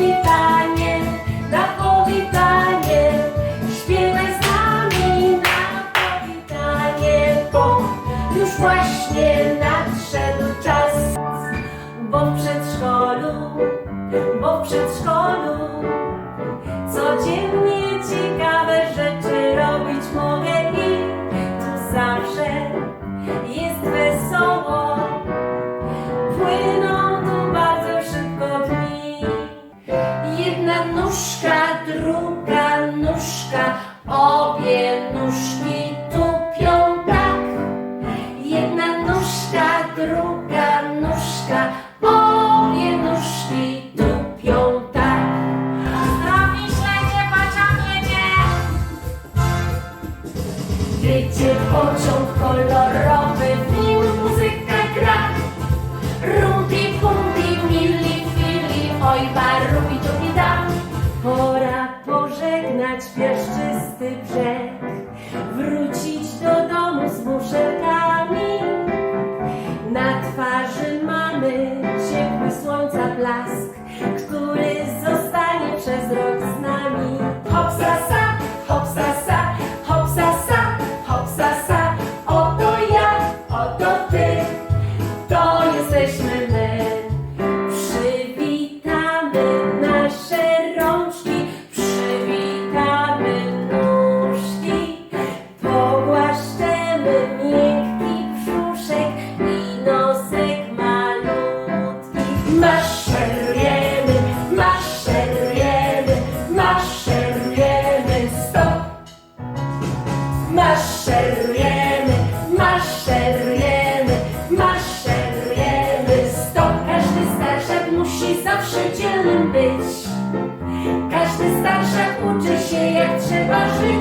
powitanie, na powitanie. Śpiewaj z nami na powitanie, bo już właśnie nadszedł czas. Bo w przedszkolu, bo w przedszkolu codziennie ciekawe rzeczy druga nóżka, obie nóżki tupią tak. Jedna nóżka, druga nóżka, obie nóżki tupią tak. Zdrowi śledzie pociąg jedzie. Jedzie pociąg kolorowy, w muzyka gra. Rumpi, pumpi, mili, fili, oj, barubi, piaszczysty brzeg, wrócić do domu z muszelkami. Na twarzy mamy ciepły słońca blask, który zostanie przez rok z nami. Hopsa sa, hopsa sa, hopsa sa, hopsa sa. Oto ja, oto Maszerujemy, maszerujemy, maszerujemy, stop! Maszerujemy, maszerujemy, maszerujemy, stop! Każdy starszak musi zawsze dzielnym być. Każdy starszak uczy się jak trzeba żyć.